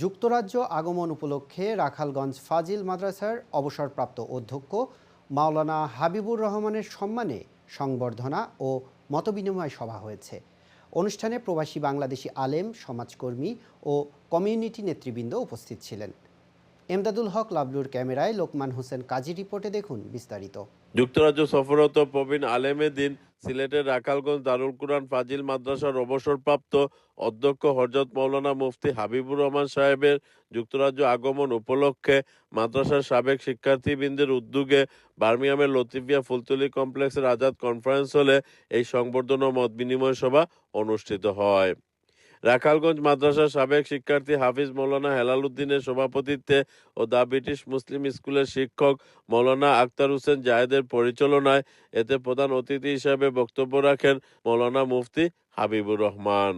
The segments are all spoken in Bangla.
যুক্তরাজ্য আগমন উপলক্ষে রাখালগঞ্জ ফাজিল মাদ্রাসার অবসরপ্রাপ্ত অধ্যক্ষ মাওলানা হাবিবুর রহমানের সম্মানে সংবর্ধনা ও মতবিনিময় সভা হয়েছে। অনুষ্ঠানে প্রবাসী বাংলাদেশি আলেম, সমাজকর্মী ও কমিউনিটি নেতৃবৃন্দ উপস্থিত ছিলেন। এমদাদুল হক লাবলুর ক্যামেরায় লোকমান হোসেন কাজী রিপোর্টে দেখুন বিস্তারিত। যুক্তরাজ্য সফররত প্রবীণ আলেমেদিন সিলেটের রাখালগঞ্জ দারুল কুরআন ফাজিল মাদ্রাসার অবসরপ্রাপ্ত অধ্যক্ষ হরজত মৌলানা মুফতি হাবিবুর রহমান সাহেবের যুক্তরাজ্য আগমন উপলক্ষে মাদ্রাসার সাবেক শিক্ষার্থীবৃন্দের উদ্যোগে বার্মিয়ামের লতিফিয়া ফুলতলি কমপ্লেক্সের আজাদ কনফারেন্স হলে এই সংবর্ধনা মত বিনিময় সভা অনুষ্ঠিত হয়। রাখালগঞ্জ মাদ্রাসার সাবেক শিক্ষার্থী হাফিজ মৌলানা হেলাল উদ্দিনের সভাপতিত্বে ও দ্য ব্রিটিশ মুসলিম স্কুলের শিক্ষক মৌলানা আক্তার হোসেন জায়েদের পরিচালনায় এতে প্রধান অতিথি হিসাবে বক্তব্য রাখেন মৌলানা মুফতি হাবিবুর রহমান।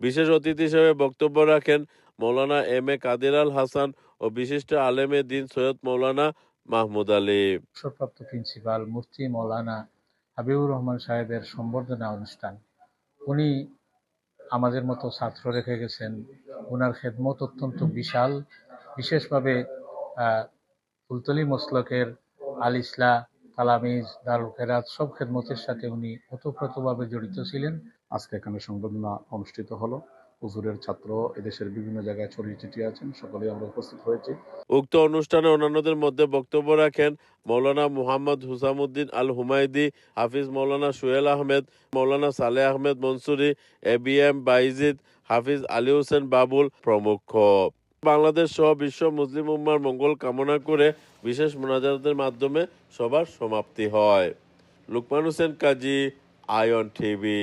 বিশেষ অতিথি হিসেবে বক্তব্য রাখেন মৌলানা এম এ কাদির আল হাসান ও বিশিষ্ট আলেমে দিন সৈয়দ মৌলানা মাহমুদ আলী। অবসরপ্রাপ্ত প্রিন্সিপাল, মুফতি মৌলানা হাবিবুর রহমান সাহেবের সম্বর্ধনা অনুষ্ঠান। উনি আমাদের মতো ছাত্র রেখে গেছেন। ওনার খেদমত অত্যন্ত বিশাল। বিশেষভাবে ফুলতলি মসলকের আল ইসলা দারুল খেরাত সব খেদমতের সাথে উনি ওতপ্রোতভাবে জড়িত ছিলেন। আজকে এখানে সংবর্ধনা অনুষ্ঠিত হলো। হুজুরের ছাত্র এদেশের বিভিন্ন জায়গায় ছড়িয়ে ছিটিয়ে আছেন, সকলেই আমরা উপস্থিত হয়েছি। উক্ত অনুষ্ঠানে অন্যান্যদের মধ্যে বক্তব্য রাখেন মৌলানা মুহাম্মদ হুসামুদ্দিন আল হুমায়দি হাফিজ মৌলানা Suhel Ahmed, Maulana Sale Ahmed Mansuri, A B M Bayezid, Hafiz Ali Hossain Babul প্রমুখ। বাংলাদেশ সহ বিশ্ব মুসলিম উম্মার মঙ্গল কামনা করে বিশেষ মোনাজাতের মাধ্যমে সবার সমাপ্তি হয়। লুকমান হোসেন কাজী, আয়ন টিভি।